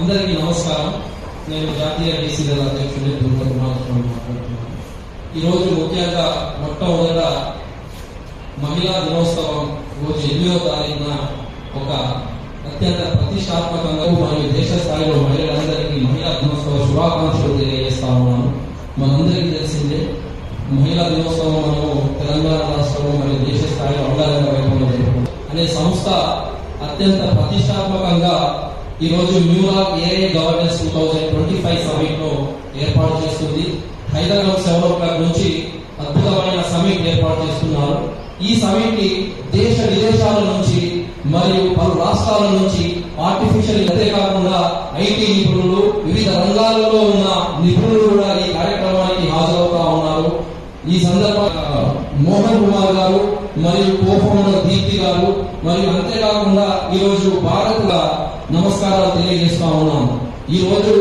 అందరికీ నమస్కారం. నేను జాతీయ బీసీల అధ్యక్షుడు దుర్గా కుమారస్వామి మాట్లాడుతున్నాను. ఈరోజు ముఖ్యంగా మొట్టమొదట మహిళా దినోత్సవం రోజు ఎనిమిదో తారీఖున ఒక అత్యంత ప్రతిష్టాత్మకంగా మరియు దేశ స్థాయిలో మహిళలందరికీ మహిళా దినోత్సవ శుభాకాంక్షలు తెలియజేస్తా ఉన్నాను. మనందరికీ తెలిసిందే మహిళా దినోత్సవం మనము తెలంగాణ రాష్ట్రంలో మరియు దేశ స్థాయిలో అంగారంగ వైభవంగా జరుపుకుంటాం. అనే సంస్థ అత్యంత ప్రతిష్టాత్మకంగా ఈ రోజు New York AI governance two thousand twenty five సమిట్ను ఏర్పాటు చేస్తుంది హైదరాబాద్ సెవెన్ క్లాక్ నుంచి అద్భుతమైన సమిట్ ఏర్పాటు చేస్తున్నారు. ఈ సమిట్ దేశ విదేశాల నుంచి మరియు పలు రాష్ట్రాల నుంచి ఆర్టిఫిషియల్ అంతే కాకుండా ఐటీ నిపుణులు వివిధ రంగాలలో ఉన్న నిపుణులు కూడా ఈ కార్యక్రమానికి హాజరవుతా ఉన్నారు. ఈ సందర్భంగా మోహన్ కుమార్ గారు మరియు కోఫౌండర్ దీప్తి గారు మరియు అంతేకాకుండా ఈరోజు రోజు భారత్ నమస్కారాలు తెలియజేస్తా ఉన్నాము ఈ రోజు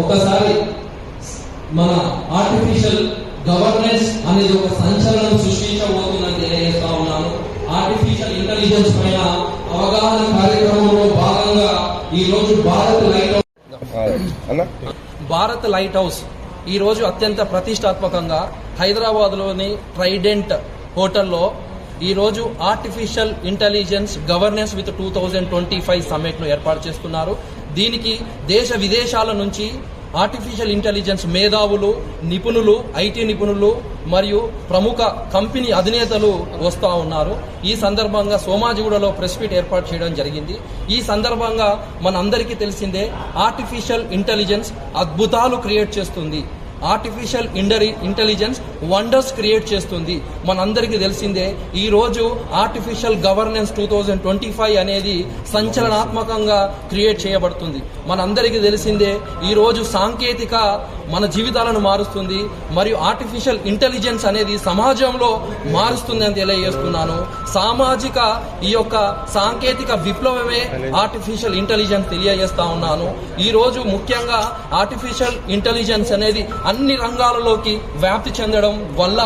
ఒకసారి మన ఆర్టిఫిషియల్ గవర్నెన్స్ అనేది ఒక సంచలనం సృష్టించబోతుందని తెలియజేస్తా ఉన్నాను. ఆర్టిఫిషియల్ ఇంటెలిజెన్స్ పైన అవగాహన కార్యక్రమంలో భాగంగా ఈ రోజు Bharat light Bharat light house ఈ రోజు అత్యంత ప్రతిష్టాత్మకంగా హైదరాబాద్లోని ట్రైడెంట్ హోటల్లో ఈ రోజు artificial intelligence governance with two thousand twenty five సమ్మిట్ను ఏర్పాటు చేస్తున్నారు. దీనికి దేశ విదేశాల నుంచి ఆర్టిఫిషియల్ ఇంటెలిజెన్స్ మేధావులు నిపుణులు ఐటీ నిపుణులు మరియు ప్రముఖ కంపెనీ అధినేతలు వస్తూ ఉన్నారు. ఈ సందర్భంగా సోమాజిగూడలో ప్రెస్ మీట్ ఏర్పాటు చేయడం జరిగింది. ఈ సందర్భంగా మనందరికీ తెలిసిందే ఆర్టిఫిషియల్ ఇంటెలిజెన్స్ అద్భుతాలు క్రియేట్ చేస్తుంది. ఆర్టిఫిషియల్ ఇండరి ఇంటెలిజెన్స్ వండర్స్ క్రియేట్ చేస్తుంది. మనందరికీ తెలిసిందే ఈరోజు artificial governance two thousand twenty five అనేది సంచలనాత్మకంగా క్రియేట్ చేయబడుతుంది. మనందరికీ తెలిసిందే ఈరోజు సాంకేతిక మన జీవితాలను మారుస్తుంది మరియు ఆర్టిఫిషియల్ ఇంటెలిజెన్స్ అనేది సమాజంలో మారుస్తుంది అని తెలియజేస్తున్నాను. సామాజిక ఈ యొక్క సాంకేతిక విప్లవమే ఆర్టిఫిషియల్ ఇంటెలిజెన్స్ తెలియజేస్తా ఉన్నాను. ఈ రోజు ముఖ్యంగా ఆర్టిఫిషియల్ ఇంటెలిజెన్స్ అనేది అన్ని రంగాలలోకి వ్యాప్తి చెందడం వల్ల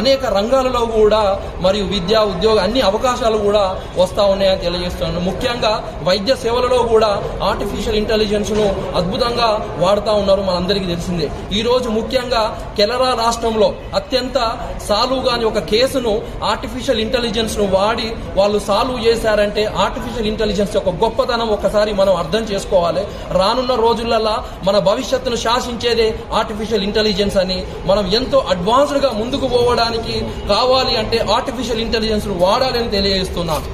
అనేక రంగాలలో కూడా మరియు విద్య ఉద్యోగ అన్ని అవకాశాలు కూడా వస్తా ఉన్నాయని తెలియజేస్తున్నాను. ముఖ్యంగా వైద్య సేవలలో కూడా ఆర్టిఫిషియల్ ఇంటెలిజెన్స్ను అద్భుతంగా వాడుతూ ఉన్నారు మనందరికీ తెలిసిందే. ఈ రోజు ముఖ్యంగా కెనరా రాష్ట్రంలో అత్యంత సాల్వ్ కాని ఒక కేసును ఆర్టిఫిషియల్ ఇంటెలిజెన్స్ను వాడి వాళ్ళు సాల్వ్ చేశారంటే ఆర్టిఫిషియల్ ఇంటెలిజెన్స్ యొక్క గొప్పతనం ఒకసారి మనం అర్థం చేసుకోవాలి. రానున్న రోజులలో మన భవిష్యత్తును శాసించేదే ఆర్టిఫిషియల్ ఇంటెలిజెన్స్ అని మనం ఎంతో అడ్వాన్స్డ్గా ముందుకు పోవడానికి కావాలి అంటే ఆర్టిఫిషియల్ ఇంటెలిజెన్స్ వాడాలని తెలియజేస్తున్నాను.